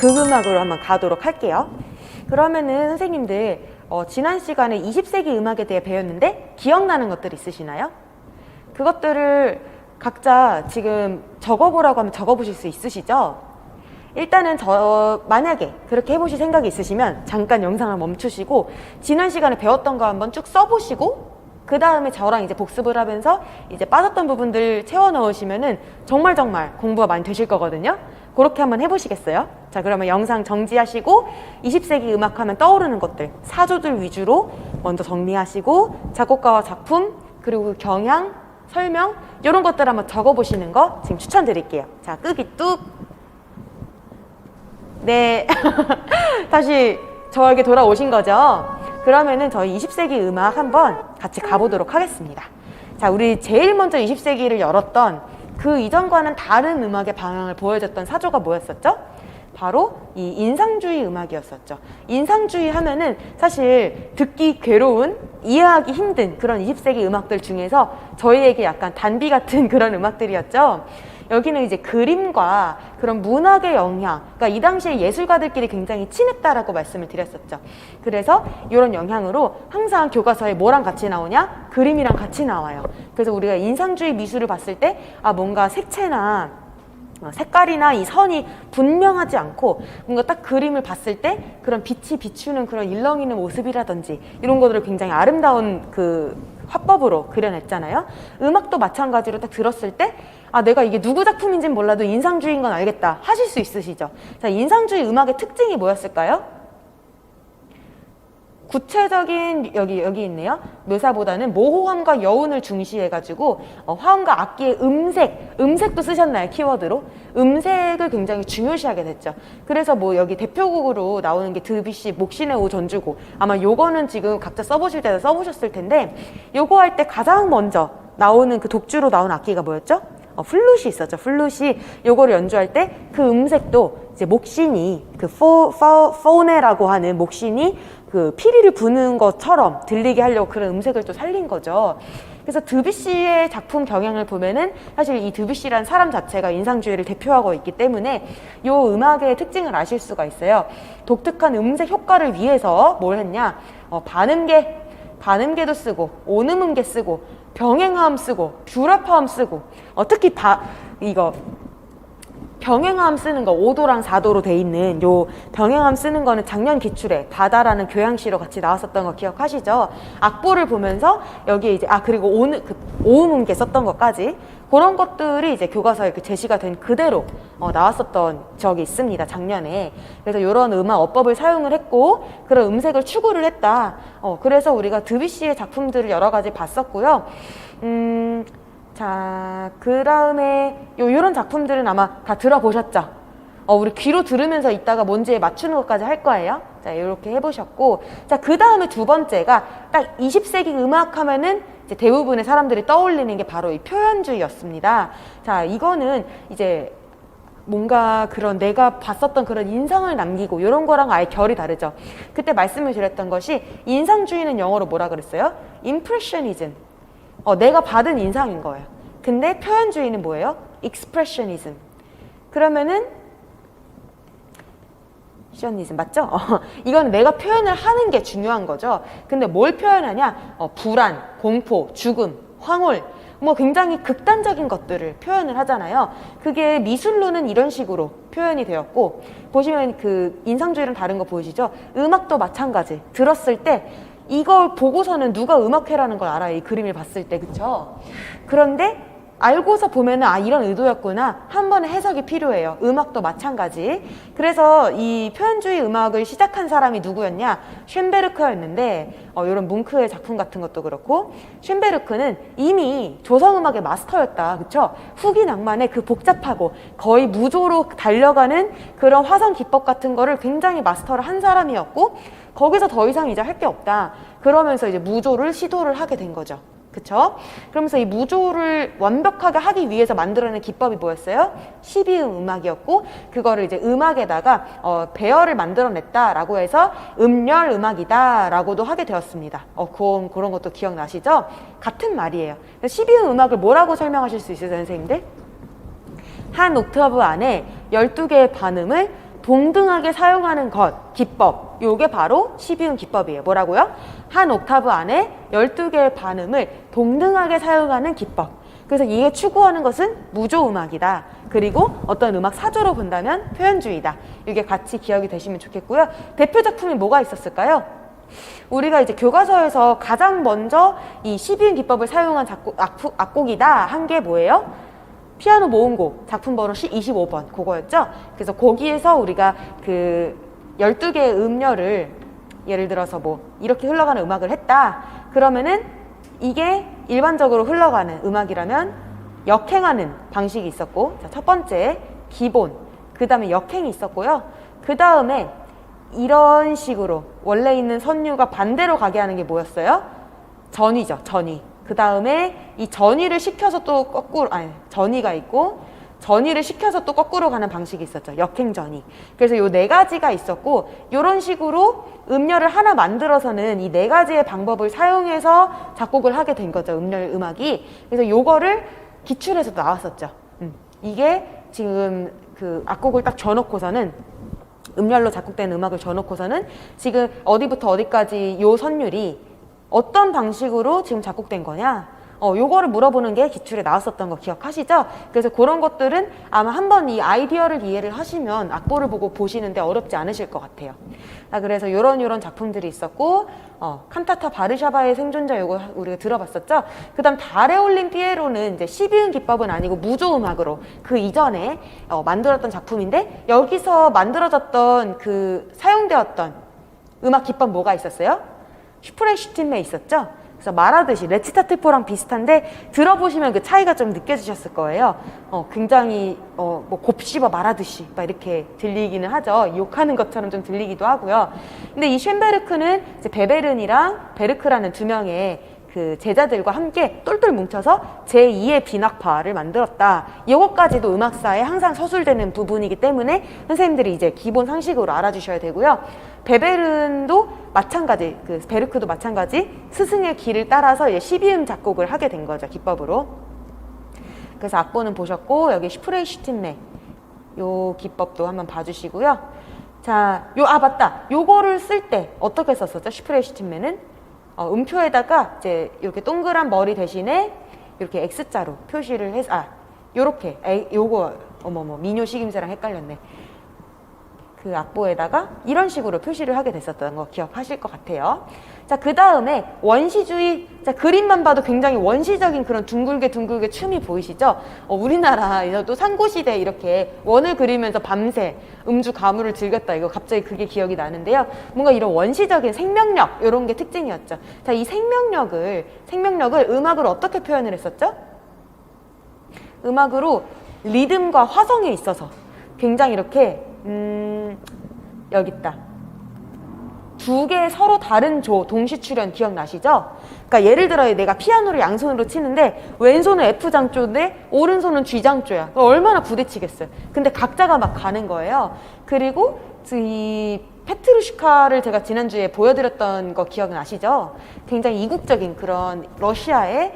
극음악으로 한번 가도록 할게요. 그러면은 선생님들 어, 지난 시간에 20세기 음악에 대해 배웠는데 기억나는 것들 있으시나요? 그것들을 각자 지금 적어보라고 하면 적어보실 수 있으시죠? 일단은 저 만약에 그렇게 해보실 생각이 있으시면 잠깐 영상을 멈추시고 지난 시간에 배웠던 거 한번 쭉 써보시고 그 다음에 저랑 이제 복습을 하면서 이제 빠졌던 부분들 채워 넣으시면은 정말 정말 공부가 많이 되실 거거든요. 그렇게 한번 해보시겠어요? 자, 그러면 영상 정지하시고 20세기 음악 하면 떠오르는 것들 사조들 위주로 먼저 정리하시고 작곡가와 작품 그리고 경향 설명 이런 것들 한번 적어보시는 거 지금 추천드릴게요. 자, 끄기 뚝. 네. 다시 저에게 돌아오신 거죠? 그러면은 저희 20세기 음악 한번 같이 가보도록 하겠습니다. 자, 우리 제일 먼저 20세기를 열었던 그 이전과는 다른 음악의 방향을 보여줬던 사조가 뭐였었죠? 바로 이 인상주의 음악이었었죠. 인상주의 하면은 사실 듣기 괴로운, 이해하기 힘든 그런 20세기 음악들 중에서 저희에게 약간 단비 같은 그런 음악들이었죠. 여기는 이제 그림과 그런 문학의 영향, 그러니까 이 당시에 예술가들끼리 굉장히 친했다라고 말씀을 드렸었죠. 그래서 이런 영향으로 항상 교과서에 뭐랑 같이 나오냐? 그림이랑 같이 나와요. 그래서 우리가 인상주의 미술을 봤을 때, 아, 뭔가 색채나 어, 색깔이나 이 선이 분명하지 않고 뭔가 딱 그림을 봤을 때 그런 빛이 비추는 그런 일렁이는 모습이라든지 이런 것들을 굉장히 아름다운 그 화법으로 그려냈잖아요. 음악도 마찬가지로 딱 들었을 때 아, 내가 이게 누구 작품인지는 몰라도 인상주의인 건 알겠다 하실 수 있으시죠. 자, 인상주의 음악의 특징이 뭐였을까요? 구체적인 여기 여기 있네요. 묘사보다는 모호함과 여운을 중시해가지고 어, 화음과 악기의 음색, 음색도 쓰셨나요 키워드로? 음색을 굉장히 중요시하게 됐죠. 그래서 뭐 여기 대표곡으로 나오는 게 드비시 목신의 오 전주고 아마 요거는 지금 각자 써보실 때도 써보셨을 텐데 요거 할 때 가장 먼저 나오는 그 독주로 나온 악기가 뭐였죠? 어, 플룻이 있었죠. 플룻이 요거를 연주할 때 그 음색도 이제 목신이 그 포, 포, 포네라고 하는 목신이 그 피리를 부는 것처럼 들리게 하려고 그런 음색을 또 살린 거죠. 그래서 드뷔시의 작품 경향을 보면은 사실 이 드뷔시란 사람 자체가 인상주의를 대표하고 있기 때문에 요 음악의 특징을 아실 수가 있어요. 독특한 음색 효과를 위해서 뭘 했냐? 어, 반음계, 반음계도 쓰고 온음음계 쓰고 병행화음 쓰고 듀라파음 쓰고 어, 특히 바, 이거 병행함 쓰는 거 5도랑 4도로 돼 있는 요 병행함 쓰는 거는 작년 기출에 바다라는 교양시로 같이 나왔었던 거 기억하시죠? 악보를 보면서 여기에 이제 아 그리고 오늘 그 오음음계 썼던 것까지. 그런 것들이 이제 교과서에 그 제시가 된 그대로 어, 나왔었던 적이 있습니다 작년에. 그래서 이런 음악 어법을 사용을 했고 그런 음색을 추구를 했다. 어, 그래서 우리가 드뷔시의 작품들을 여러 가지 봤었고요. 음 자, 그 다음에 요, 요런 작품들은 아마 다 들어보셨죠? 어, 우리 귀로 들으면서 이따가 뭔지에 맞추는 것까지 할 거예요. 자, 이렇게 해보셨고. 자, 그 다음에 두 번째가 딱 20세기 음악 하면은 이제 대부분의 사람들이 떠올리는 게 바로 이 표현주의였습니다. 자, 이거는 이제 뭔가 그런 내가 봤었던 그런 인상을 남기고 이런 거랑 아예 결이 다르죠. 그때 말씀을 드렸던 것이 인상주의는 영어로 뭐라 그랬어요? impressionism. 어, 내가 받은 인상인 거예요. 근데 표현주의는 뭐예요? expressionism. 그러면은 시언니즘 맞죠? 어, 이거는 내가 표현을 하는 게 중요한 거죠. 근데 뭘 표현하냐? 어, 불안, 공포, 죽음, 황홀, 뭐 굉장히 극단적인 것들을 표현을 하잖아요. 그게 미술로는 이런 식으로 표현이 되었고 보시면 그 인상주의랑 다른 거 보이시죠? 음악도 마찬가지. 들었을 때 이걸 보고서는 누가 음악회라는 걸 알아요. 이 그림을 봤을 때, 그쵸? 그런데 알고서 보면은 아 이런 의도였구나. 한 번의 해석이 필요해요. 음악도 마찬가지. 그래서 이 표현주의 음악을 시작한 사람이 누구였냐? 쉔베르크였는데 어, 이런 뭉크의 작품 같은 것도 그렇고 쉔베르크는 이미 조성음악의 마스터였다. 그쵸? 후기 낭만의 그 복잡하고 거의 무조로 달려가는 그런 화성 기법 같은 거를 굉장히 마스터를 한 사람이었고 거기서 더 이상 이제 할 게 없다. 그러면서 이제 무조를 시도를 하게 된 거죠 그쵸? 그러면서 이 무조를 완벽하게 하기 위해서 만들어낸 기법이 뭐였어요? 12음 음악이었고 그거를 이제 음악에다가 어, 배열을 만들어냈다라고 해서 음열 음악이다라고도 하게 되었습니다. 어, 그런, 그런 것도 기억나시죠? 같은 말이에요. 12음 음악을 뭐라고 설명하실 수 있어요, 선생님들? 한 옥타브 안에 12개의 반음을 동등하게 사용하는 것, 기법. 요게 바로 12음 기법이에요. 뭐라고요? 한 옥타브 안에 12개의 반음을 동등하게 사용하는 기법. 그래서 이게 추구하는 것은 무조 음악이다. 그리고 어떤 음악 사조로 본다면 표현주의다. 이게 같이 기억이 되시면 좋겠고요. 대표 작품이 뭐가 있었을까요? 우리가 이제 교과서에서 가장 먼저 이 12음 기법을 사용한 작곡, 악fu- 악곡 이다 한 게 뭐예요? 피아노 모음곡 작품 번호 25번 그거였죠. 그래서 거기에서 우리가 그 12개의 음열을 예를 들어서 뭐 이렇게 흘러가는 음악을 했다. 그러면은 이게 일반적으로 흘러가는 음악이라면 역행하는 방식이 있었고 자, 첫 번째 기본 그 다음에 역행이 있었고요. 그 다음에 이런 식으로 원래 있는 선율과 반대로 가게 하는 게 뭐였어요? 전위죠, 전위. 그 다음에 이 전위를 시켜서 또 거꾸로, 아니, 전위가 있고, 전위를 시켜서 또 거꾸로 가는 방식이 있었죠. 역행전위. 그래서 요 네 가지가 있었고, 요런 식으로 음열을 하나 만들어서는 이 네 가지의 방법을 사용해서 작곡을 하게 된 거죠. 음열 음악이. 그래서 요거를 기출에서 나왔었죠. 음. 이게 지금 그 악곡을 딱 줘놓고서는 음열로 작곡된 음악을 줘놓고서는 지금 어디부터 어디까지 요 선율이 어떤 방식으로 지금 작곡된 거냐? 어, 요거를 물어보는 게 기출에 나왔었던 거 기억하시죠? 그래서 그런 것들은 아마 한번 이 아이디어를 이해를 하시면 악보를 보고 보시는데 어렵지 않으실 것 같아요. 아, 그래서 요런 요런 작품들이 있었고, 어, 칸타타 바르샤바의 생존자 요거 우리가 들어봤었죠? 그 다음 달에 올린 피에로는 이제 12음 기법은 아니고 무조음악으로 그 이전에 어, 만들었던 작품인데 여기서 만들어졌던 그 사용되었던 음악 기법 뭐가 있었어요? 슈프레슈틴메 있었죠? 그래서 말하듯이 레치타티포랑 비슷한데 들어보시면 그 차이가 좀 느껴지셨을 거예요. 어, 굉장히 어, 뭐 곱씹어 말하듯이 막 이렇게 들리기는 하죠. 욕하는 것처럼 좀 들리기도 하고요. 근데 이 쉔베르크는 베베른이랑 베르크라는 두 명의 그 제자들과 함께 똘똘 뭉쳐서 제2의 비낙파를 만들었다. 이것까지도 음악사에 항상 서술되는 부분이기 때문에 선생님들이 이제 기본 상식으로 알아주셔야 되고요. 베베른도 마찬가지, 그 베르크도 마찬가지 스승의 길을 따라서 이제 12음 작곡을 하게 된 거죠, 기법으로. 그래서 악보는 보셨고 여기 슈프레이슈틴메 요 기법도 한번 봐주시고요. 자, 요 아 맞다. 요거를 쓸 때 어떻게 썼었죠? 슈프레이슈틴메는 어, 음표에다가 이제 이렇게 동그란 머리 대신에 이렇게 X자로 표시를 해서 아 요렇게 에이, 요거 어머머 미녀 식임새랑 헷갈렸네. 그 악보에다가 이런 식으로 표시를 하게 됐었던 거 기억하실 것 같아요. 자, 그 다음에 원시주의, 자, 그림만 봐도 굉장히 원시적인 그런 둥글게 둥글게 춤이 보이시죠? 어, 우리나라에서도 상고시대 이렇게 원을 그리면서 밤새 음주 가무를 즐겼다. 이거 갑자기 그게 기억이 나는데요. 뭔가 이런 원시적인 생명력, 이런 게 특징이었죠. 자, 이 생명력을, 생명력을 음악으로 어떻게 표현을 했었죠? 음악으로 리듬과 화성에 있어서 굉장히 이렇게 음 여기 있다 두 개의 서로 다른 조 동시 출연 기억나시죠? 그러니까 예를 들어 내가 피아노를 양손으로 치는데 왼손은 F 장조인데 오른손은 G 장조야 얼마나 부딪히겠어요 근데 각자가 막 가는 거예요 그리고 이 페트루시카를 제가 지난주에 보여드렸던 거 기억나시죠? 굉장히 이국적인 그런 러시아의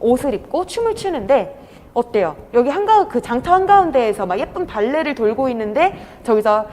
옷을 입고 춤을 추는데 어때요? 여기 한가운 그 장터 한가운데에서 막 예쁜 발레를 돌고 있는데 저기서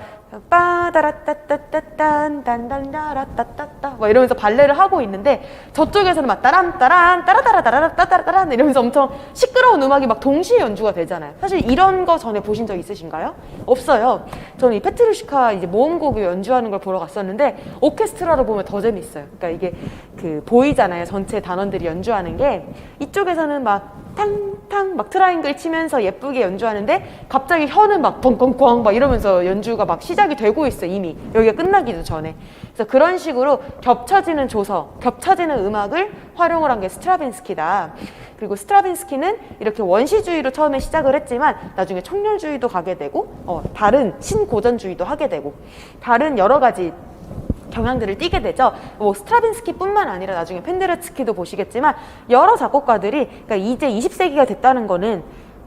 빠다라따따따딴 단단다라따따따 막 이러면서 발레를 하고 있는데 저쪽에서는 막 따란 따란 따라따라따라 따따라따란 이러면서 엄청 시끄러운 음악이 막 동시에 연주가 되잖아요. 사실 이런 거 전에 보신 적 있으신가요? 없어요. 저는 이 페트루시카 이제 모음곡을 연주하는 걸 보러 갔었는데 오케스트라로 보면 더 재밌어요. 그러니까 이게 그 보이잖아요. 전체 단원들이 연주하는 게 이쪽에서는 막 탕탕 막 트라이앵글 치면서 예쁘게 연주하는데 갑자기 혀는 막 뻥뻥뻥 막 이러면서 연주가 막 시작이 되고 있어 이미. 여기가 끝나기도 전에. 그래서 그런 식으로 겹쳐지는 조서 겹쳐지는 음악을 활용을 한 게 스트라빈스키다. 그리고 스트라빈스키는 이렇게 원시주의로 처음에 시작을 했지만 나중에 청렬주의도 가게 되고 어, 다른 신고전주의도 하게 되고 다른 여러 가지 경향들을 띠게 되죠. 뭐 스트라빈스키뿐만 아니라 나중에 펜데르츠키도 보시겠지만 여러 작곡가들이 그러니까 이제 20세기가 됐다는 거는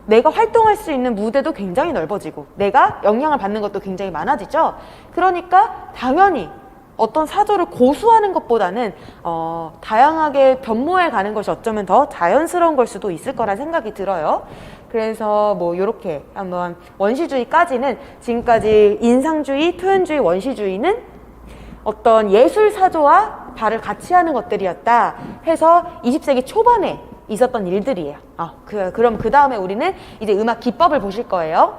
내가 활동할 수 있는 무대도 굉장히 넓어지고 내가 영향을 받는 것도 굉장히 많아지죠. 그러니까 당연히 어떤 사조를 고수하는 것보다는 어, 다양하게 변모해 가는 것이 어쩌면 더 자연스러운 걸 수도 있을 거란 생각이 들어요. 그래서 뭐 요렇게 한번 원시주의까지는 지금까지 인상주의, 표현주의, 원시주의는 어떤 예술 사조와 발을 같이 하는 것들이었다 해서 20세기 초반에 있었던 일들이에요. 아, 그, 그럼 그 다음에 우리는 이제 음악 기법을 보실 거예요.